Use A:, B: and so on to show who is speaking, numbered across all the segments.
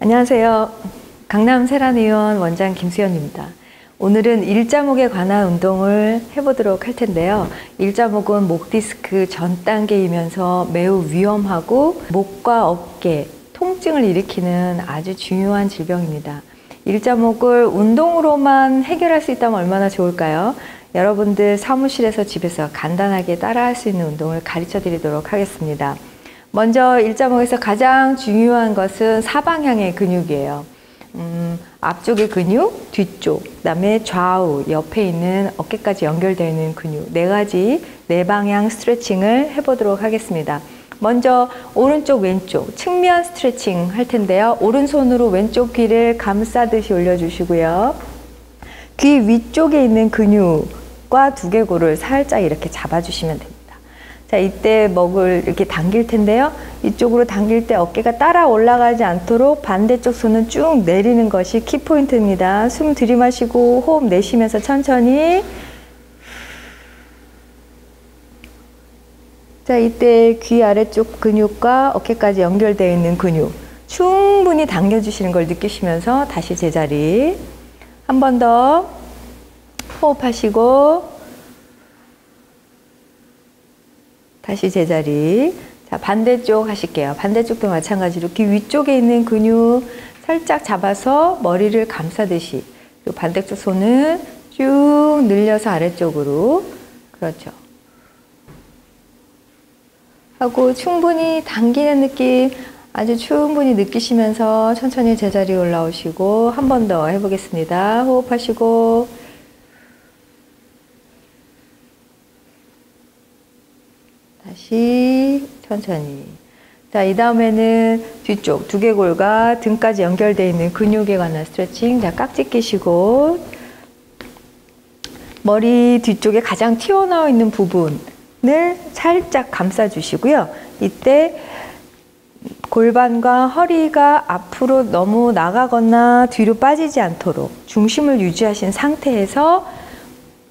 A: 안녕하세요. 강남 세란의원 원장 김수현입니다. 오늘은 일자목에 관한 운동을 해보도록 할 텐데요. 일자목은 목 디스크 전 단계이면서 매우 위험하고 목과 어깨, 통증을 일으키는 아주 중요한 질병입니다. 일자목을 운동으로만 해결할 수 있다면 얼마나 좋을까요? 여러분들 사무실에서 집에서 간단하게 따라할 수 있는 운동을 가르쳐 드리도록 하겠습니다. 먼저 일자목에서 가장 중요한 것은 사방향의 근육이에요. 음, 앞쪽의 근육, 뒤쪽, 그다음에 좌우, 옆에 있는 어깨까지 연결되어 있는 근육 네 가지 네 방향 스트레칭을 해보도록 하겠습니다. 먼저 오른쪽 왼쪽 측면 스트레칭 할 텐데요. 오른손으로 왼쪽 귀를 감싸듯이 올려주시고요. 귀 위쪽에 있는 근육과 두개골을 살짝 이렇게 잡아주시면 됩니다. 자, 이때 먹을 이렇게 당길 텐데요. 이쪽으로 당길 때 어깨가 따라 올라가지 않도록 반대쪽 손은 쭉 내리는 것이 키포인트입니다. 숨 들이마시고 호흡 내쉬면서 천천히. 자, 이때 귀 아래쪽 근육과 어깨까지 연결되어 있는 근육 충분히 당겨주시는 걸 느끼시면서 다시 제자리. 한 번 더 호흡하시고 다시 제자리. 자, 반대쪽 하실게요. 반대쪽도 마찬가지로 귀 위쪽에 있는 근육 살짝 잡아서 머리를 감싸듯이. 그리고 반대쪽 손은 쭉 늘려서 아래쪽으로. 그렇죠. 하고 충분히 당기는 느낌 아주 충분히 느끼시면서 천천히 제자리 올라오시고 한 번 더 해보겠습니다. 호흡하시고 다시 천천히. 자, 이 다음에는 뒤쪽 두개골과 등까지 연결되어 있는 근육에 관한 스트레칭. 자, 깍지 끼시고 머리 뒤쪽에 가장 튀어나와 있는 부분을 살짝 감싸 주시고요. 이때 골반과 허리가 앞으로 너무 나가거나 뒤로 빠지지 않도록 중심을 유지하신 상태에서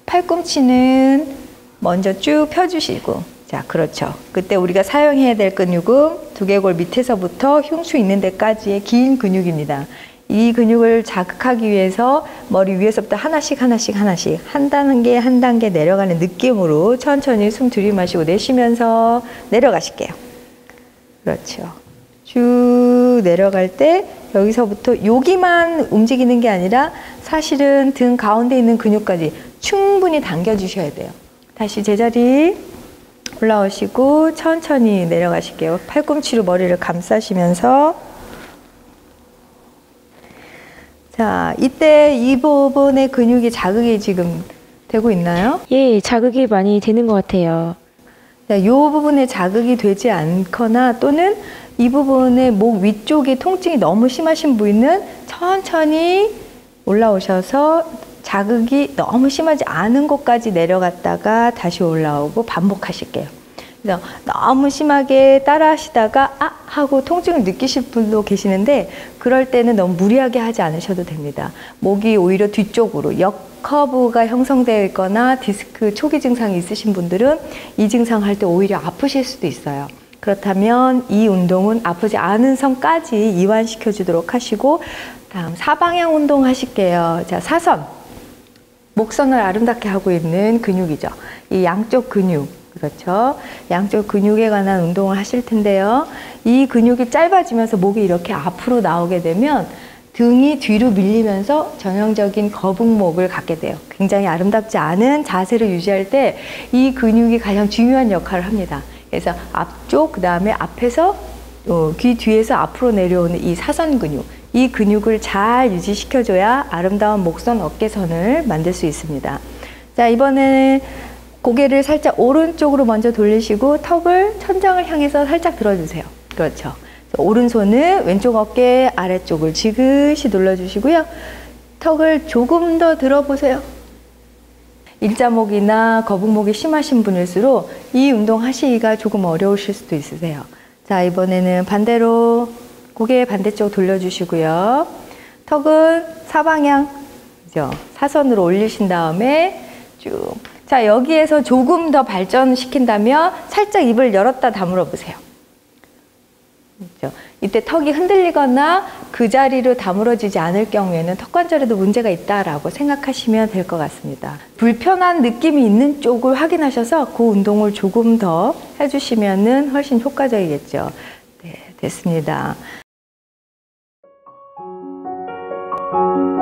A: 팔꿈치는 먼저 쭉 펴주시고 자, 그렇죠. 그때 우리가 사용해야 될 근육은 두개골 밑에서부터 흉추 있는 데까지의 긴 근육입니다. 이 근육을 자극하기 위해서 머리 위에서부터 하나씩 하나씩 하나씩 한 단계 한 단계 내려가는 느낌으로 천천히 숨 들이마시고 내쉬면서 내려가실게요. 그렇죠. 쭉 내려갈 때 여기서부터 여기만 움직이는 게 아니라 사실은 등 가운데 있는 근육까지 충분히 당겨 주셔야 돼요. 다시 제자리 올라오시고 천천히 내려가실게요. 팔꿈치로 머리를 감싸시면서 자, 이때 이 부분의 근육이 자극이 지금 되고 있나요?
B: 예, 자극이 많이 되는 것 같아요.
A: 자, 이 부분에 자극이 되지 않거나 또는 이 부분의 목 위쪽에 통증이 너무 심하신 부위는 천천히 올라오셔서 자극이 너무 심하지 않은 곳까지 내려갔다가 다시 올라오고 반복하실게요. 그래서 너무 심하게 따라 하시다가 아 하고 통증을 느끼실 분도 계시는데 그럴 때는 너무 무리하게 하지 않으셔도 됩니다. 목이 오히려 뒤쪽으로 역 커브가 형성되어 있거나 디스크 초기 증상이 있으신 분들은 이 증상 할 때 오히려 아프실 수도 있어요. 그렇다면 이 운동은 아프지 않은 선까지 이완시켜 주도록 하시고 다음 사방향 운동 하실게요. 자, 사선. 목선을 아름답게 하고 있는 근육이죠. 이 양쪽 근육, 그렇죠. 양쪽 근육에 관한 운동을 하실 텐데요. 이 근육이 짧아지면서 목이 이렇게 앞으로 나오게 되면 등이 뒤로 밀리면서 전형적인 거북목을 갖게 돼요. 굉장히 아름답지 않은 자세를 유지할 때 이 근육이 가장 중요한 역할을 합니다. 그래서 앞쪽, 그 다음에 앞에서 어, 귀 뒤에서 앞으로 내려오는 이 사선 근육. 이 근육을 잘 유지시켜줘야 아름다운 목선 어깨선을 만들 수 있습니다. 자, 이번에 고개를 살짝 오른쪽으로 먼저 돌리시고 턱을 천장을 향해서 살짝 들어주세요. 그렇죠. 오른손은 왼쪽 어깨 아래쪽을 지그시 눌러주시고요. 턱을 조금 더 들어보세요. 일자목이나 거북목이 심하신 분일수록 이 운동 하시기가 조금 어려우실 수도 있으세요. 자, 이번에는 반대로 고개 반대쪽 돌려주시고요. 턱은 사방향, 그죠? 사선으로 올리신 다음에 쭉. 자, 여기에서 조금 더 발전시킨다면 살짝 입을 열었다 다물어 보세요. 그렇죠. 이때 턱이 흔들리거나 그 자리로 다물어지지 않을 경우에는 턱 관절에도 문제가 있다라고 생각하시면 될 것 같습니다. 불편한 느낌이 있는 쪽을 확인하셔서 그 운동을 조금 더 해주시면은 훨씬 효과적이겠죠. 네, 됐습니다. Thank you.